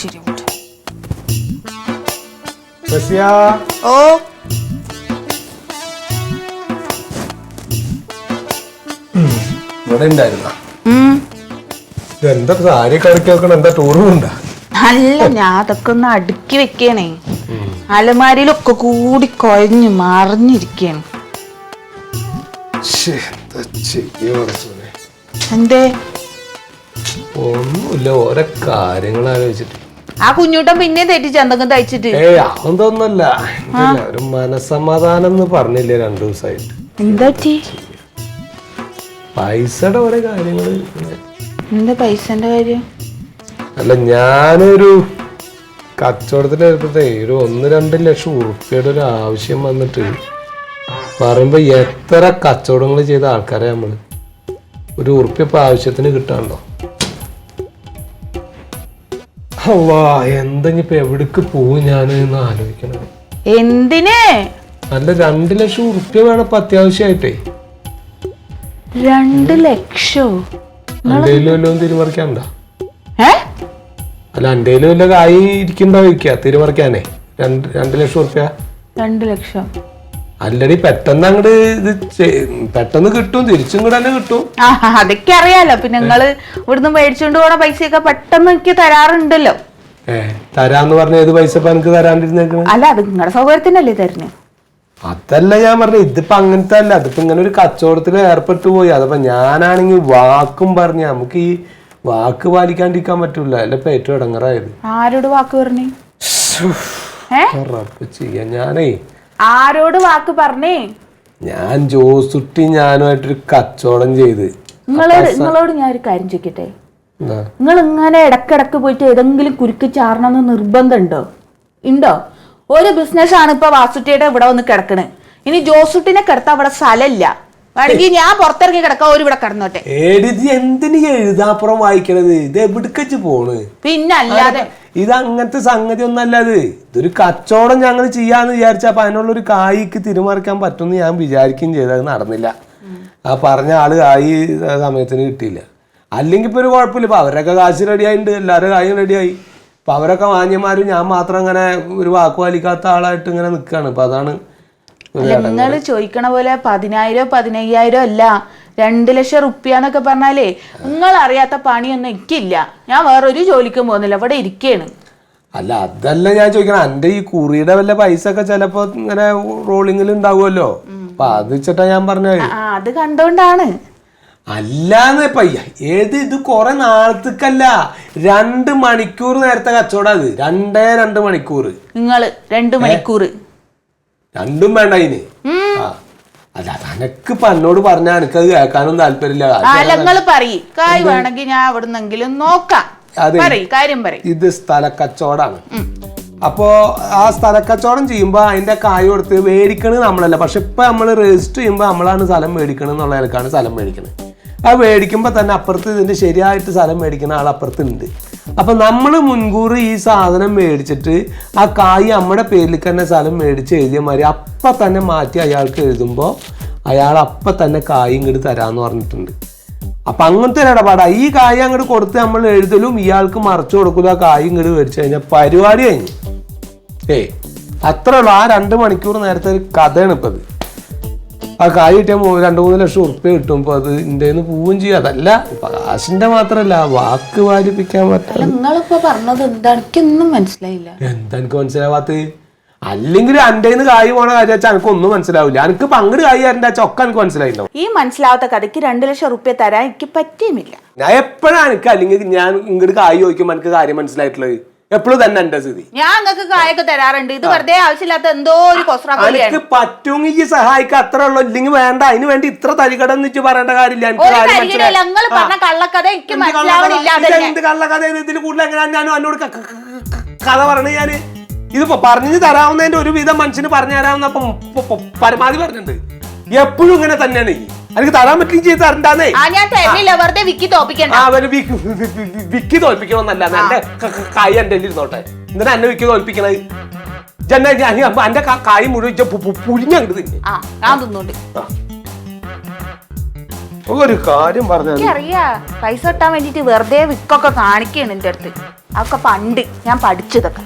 ശരിയാവട്ടെ റസിയ ഓ. ഇവിടെ ഉണ്ടായിരുന്ന. ഉം. എന്താ സാരി കടക്കി വെക്കണം എന്താ ടൂറ് പോണ്ടാ? അല്ല ഞാൻ അതൊക്കെ ഒന്ന് അടുക്കി വെക്കണേ. അലമാരിയിലൊക്കെ കൂടി കുഴഞ്ഞു ചെയ്യോടെ എന്തേ? ഒന്നുമില്ല ഓരോ കാര്യങ്ങൾ ആലോചിച്ചിട്ട്. ആ കുഞ്ഞൂട്ടൻ പിന്നെ തെറ്റിച്ച് എന്തെങ്കിലും തയ്ച്ചിട്ട്. ഏയ് അതൊന്നല്ല ഒരു മനസമാധാനം എന്ന് പറഞ്ഞില്ലേ രണ്ടു ദിവസമായിട്ട്. എന്താ പൈസയുടെ ഓരോ കാര്യങ്ങൾ എന്താ പൈസന്റെ കാര്യം? അല്ല ഞാനൊരു കച്ചവടത്തിൽ ഏർപ്പെട്ടേ ഒരു ഒന്ന് രണ്ട് ലക്ഷം ഉറുപ്പിയുടെ ഒരു ആവശ്യം വന്നിട്ട് പറയുമ്പോ എത്ര കച്ചവടങ്ങൾ ചെയ്ത ആൾക്കാരെ നമ്മൾ? ഒരു ഉറുപ്പിയപ്പോ ആവശ്യത്തിന് കിട്ടാണ്ടോ? അവാ എന്തെങ്കിപ്പോ എവിടേക്ക് പോവും ഞാൻ എന്ന് ആലോചിക്കണം. എന്തിന്? അല്ല രണ്ട് ലക്ഷം ഉറുപ്പ്യ വേണം ഇപ്പൊ അത്യാവശ്യമായിട്ടേ രണ്ട് ലക്ഷോ? വല്ലതും തിരുമറിക്കാനുണ്ടോ അല്ല അണ്ടയിലും വല്ല കായി ഇരിക്കണ്ടോ ചോദിക്കാ തിരുമറിക്കാനേ രണ്ട് രണ്ട് ലക്ഷം ഉറുപ്പ്യ. രണ്ട് ലക്ഷം. അല്ലടി പെട്ടെന്ന് അങ്ങോട്ട് ഇത് പെട്ടെന്ന് കിട്ടും തിരിച്ചും കൂടെ തന്നെ കിട്ടും. അതൊക്കെ അറിയാലോ. പിന്നെ നിങ്ങൾ ഇവിടുന്ന് മേടിച്ചോണ്ട് പോണ പൈസയൊക്കെ പെട്ടെന്ന് എനിക്ക് തരാറുണ്ടല്ലോ. തരാന്ന് പറഞ്ഞ ഏത് പൈസ എനിക്ക് തരാണ്ടിരുന്നേക്കണ്? അല്ല അത് നിങ്ങളുടെ സൗകര്യത്തിനല്ലേ തരുന്നു? അതല്ല ഞാൻ പറഞ്ഞു ഇതിപ്പോ അങ്ങനത്തെ അല്ല അതിപ്പോ ഇങ്ങനെ ഒരു കച്ചവടത്തിൽ ഏർപ്പെട്ടു പോയി. അതപ്പോ ഞാനാണെങ്കിൽ വാക്കും പറഞ്ഞ നമുക്ക് ഈ വാക്ക് പാലിക്കാണ്ടിരിക്കാൻ പറ്റൂല. അല്ല ഇപ്പൊ ഏറ്റവും ഇടങ്ങറായത്. ആരോട് വാക്ക് പറഞ്ഞു? ഞാനേ ആരോട് വാക്ക് പറഞ്ഞേ? ഞാൻ ജോസുട്ടി ഞാനുമായിട്ടൊരു കച്ചവടം ചെയ്ത്. നിങ്ങളോട് നിങ്ങളോട് ഞാൻ ഒരു കാര്യം ചോദിക്കട്ടെ? നിങ്ങൾ ഇങ്ങനെ ഇടക്കിടക്ക് പോയിട്ട് ഏതെങ്കിലും കുരുക്ക് ചാടണമെന്ന് നിർബന്ധമുണ്ടോ? ഉണ്ടോ? ഒരു ബിസിനസ് ആണ് ഇപ്പൊ വാസുട്ടിയുടെ ഇവിടെ വന്ന് കിടക്കണേ. ഇനി ജോസുട്ടിനെ കിടത്താൻ അവിടെ സ്ഥലമില്ല. വേണമെങ്കിൽ ഞാൻ പുറത്തിറങ്ങി കിടക്കാം ഒരു ഇവിടെ കിടന്നോട്ടെ. എഴുതി എന്തിനു എഴുതാപ്പുറം വായിക്കണത്? ഇത് എവിടേക്കച്ച് പോണ്? പിന്നെ അല്ലാതെ ഇത് അങ്ങനത്തെ സംഗതി ഒന്നല്ല അത് ഇതൊരു കച്ചവടം ഞങ്ങൾ ചെയ്യാന്ന് വിചാരിച്ചപ്പോ അതിനുള്ള ഒരു കായ്ക്ക് തിരുമറിക്കാൻ പറ്റുമെന്ന് ഞാൻ വിചാരിക്കുകയും ചെയ്തത് അത് നടന്നില്ല. ആ പറഞ്ഞ ആൾ കായ് സമയത്തിന് കിട്ടിയില്ല. അല്ലെങ്കിൽ ഇപ്പൊ ഒരു കുഴപ്പമില്ല. ഇപ്പൊ അവരൊക്കെ കാശ് റെഡി ആയിട്ടുണ്ട് എല്ലാവരും കായും റെഡിയായി. ഇപ്പൊ അവരൊക്കെ മാന്യന്മാരും ഞാൻ മാത്രം അങ്ങനെ ഒരു വാക്ക് പാലിക്കാത്ത ആളായിട്ട് ഇങ്ങനെ നിൽക്കുകയാണ് ഇപ്പൊ അതാണ് നിങ്ങൾ ചോദിക്കണ പോലെ പതിനായിരോ പതിനയ്യായിരോ അല്ല രണ്ട് ലക്ഷം റുപ്യ എന്നൊക്കെ പറഞ്ഞാലേ നിങ്ങൾ അറിയാത്ത പണിയൊന്നും എനിക്കില്ല. ഞാൻ വേറൊരു ജോലിക്കും പോകുന്നില്ല അവിടെ ഇരിക്കുകയാണ് അല്ല അതല്ല ഞാൻ ചോദിക്കണം എന്റെ ഈ കുറിയുടെ വല്ല പൈസ ഒക്കെ ചിലപ്പോ ഇങ്ങനെ റോളിങ്ങിൽ ഉണ്ടാവുമല്ലോ അപ്പൊ അത് വെച്ചിട്ടാ ഞാൻ പറഞ്ഞത്. അത് കണ്ടോണ്ടാണ്. അല്ലാന്ന് പയ്യ ഏത് ഇത് കൊറേ നാളത്തേക്കല്ല രണ്ട് മണിക്കൂർ നേരത്തെ കച്ചവടം അത്. രണ്ടേ രണ്ട് മണിക്കൂർ നിങ്ങൾ രണ്ട് മണിക്കൂർ രണ്ടും വേണ്ട ഇനി ആ. അല്ല അനക്ക് ഇപ്പൊ എന്നോട് പറഞ്ഞാ എനിക്കത് കേൾക്കാനും താല്പര്യമില്ല. പറയ്. കായ് വേണമെങ്കിൽ ഞാൻ അവിടുന്നെങ്കിലും നോക്കാം. അതെ. കാര്യം പറയ്. ഇത് സ്ഥലക്കച്ചവടാണ്. അപ്പോ ആ സ്ഥലക്കച്ചവടം ചെയ്യുമ്പോ അതിന്റെ കായ് കൊടുത്ത് മേടിക്കണത് നമ്മളല്ല. പക്ഷെ ഇപ്പൊ നമ്മൾ രജിസ്റ്റർ ചെയ്യുമ്പോ നമ്മളാണ് സ്ഥലം മേടിക്കണം എന്നുള്ള നിലക്കാണ് സ്ഥലം മേടിക്കുന്നത് ആ മേടിക്കുമ്പോ തന്നെ അപ്പുറത്ത് ഇതിന്റെ ശരിയായിട്ട് സ്ഥലം മേടിക്കുന്ന ആൾ അപ്പുറത്ത് ഉണ്ട് അപ്പൊ നമ്മൾ മുൻകൂർ ഈ സാധനം മേടിച്ചിട്ട് ആ കായ് നമ്മുടെ പേരിൽ തന്നെ സ്ഥലം മേടിച്ച് എഴുതിയ മാതിരി അപ്പൊ തന്നെ മാറ്റി അയാൾക്ക് എഴുതുമ്പോ അയാൾ അപ്പൊ തന്നെ കായ് ഇങ്ങോട്ട് തരാന്ന് പറഞ്ഞിട്ടുണ്ട്. അപ്പൊ അങ്ങനത്തെ ഒരു ഇടപാടാണ് ഈ കായ് അങ്ങോട്ട് കൊടുത്ത് നമ്മൾ എഴുതലും ഇയാൾക്ക് മറച്ചു കൊടുക്കലും ആ കായ് ഇങ്ങോട്ട് മേടിച്ചു കഴിഞ്ഞാൽ പരിപാടി കഴിഞ്ഞു. ഏയ് അത്രേ ഉള്ളൂ. ആ രണ്ട് മണിക്കൂർ നേരത്തെ ഒരു കഥയാണ് ഇപ്പം ആ കായ് കിട്ടിയാൽ രണ്ടു മൂന്ന് ലക്ഷം ഉറുപ്പ്യ കിട്ടും അത് ഇന്ത്യയിൽ നിന്ന് പോവുകയും ചെയ്യും. അതല്ല കാശിന്റെ മാത്രല്ല വാക്ക് വാരിപ്പിക്കാൻ പറ്റില്ല അല്ല നിങ്ങളിപ്പോ പറഞ്ഞത് എന്താ? എനിക്കൊന്നും മനസ്സിലായില്ല. എന്താ എനിക്ക് മനസ്സിലാവാത്ത അല്ലെങ്കിൽ എന്റെ നിന്ന് കായ് പോണ കാര്യം വെച്ചാൽ എനിക്ക് ഒന്നും മനസ്സിലാവില്ല. എനിക്ക് പങ്കിട് കായ് തരണ്ട ഒക്കെ എനിക്ക് മനസ്സിലായില്ല ഈ മനസ്സിലാവാത്ത കഥയ്ക്ക് രണ്ട് ലക്ഷം റുപ്യ തരാൻ എനിക്ക് പറ്റിയുമില്ല. ഞാൻ എപ്പോഴാണ് എനിക്ക് അല്ലെങ്കിൽ ഞാൻ ഇങ്ങോട്ട് കായ് ചോദിക്കുമ്പോൾ എനിക്ക് കാര്യം മനസ്സിലായിട്ടുള്ളത്? എപ്പോഴും തന്നെ എന്റെ സ്ഥിതി. ഞാൻ നിങ്ങൾക്ക് കായൊക്കെ തരാറുണ്ട്. ഇത് വെറുതെ ആവശ്യമില്ലാത്ത എന്തോ ഒരു എനിക്ക് പറ്റുമെങ്കിൽ സഹായിക്ക അത്ര ഉള്ളു. ഇല്ലെങ്കിൽ വേണ്ട. അതിന് വേണ്ടി ഇത്ര തരികടം വെച്ച് പറയേണ്ട കാര്യമില്ല. നിങ്ങൾ പറഞ്ഞ കള്ളക്കഥ എനിക്ക് മനസ്സിലാവണില്ല? എന്ത് കള്ളക്കഥ? ഇതിൽ കൂടുതൽ എങ്ങനെയാണ് ഞാൻ എന്നോട് കഥ പറഞ്ഞത് ഞാൻ? ഇതിപ്പോ പറഞ്ഞു തരാവുന്നതിന്റെ ഒരു വിധം മനുഷ്യന് പറഞ്ഞു തരാവുന്ന പരമാവധി പറഞ്ഞിട്ടുണ്ട്. എപ്പോഴും ഇങ്ങനെ തന്നെയാണ്. ഈ. എനിക്ക് തരാൻ പറ്റുകയും ചെയ്ത് തരണ്ടാന്നേ. ആ ഞാൻ തരുന്നില്ല വെറുതെ വിക്കി തോപ്പിക്കണ്ട. അവർ വിക്ക് തോൽപ്പിക്കണമെന്നല്ല. എന്റെ കൈ കായ് എന്റെ ഇരുന്നോട്ടെ. എന്തിനാ എന്നെ വിക്കി തോൽപ്പിക്കണത്? ജന്നെ ഞാൻ എന്റെ കായ് മുഴുവൻ പുഴിഞ്ഞങ്ങട്ട് തിന്നെ. ആ ഞാൻ തിന്നോണ്ട്. ഒരു കാര്യം പറഞ്ഞു അറിയാ പൈസ കിട്ടാൻ വേണ്ടിട്ട് വെറുതെ വിക്കൊക്കെ കാണിക്കണ് എന്റെ അടുത്ത് അതൊക്കെ പണ്ട് ഞാൻ പഠിച്ചതൊക്കെ.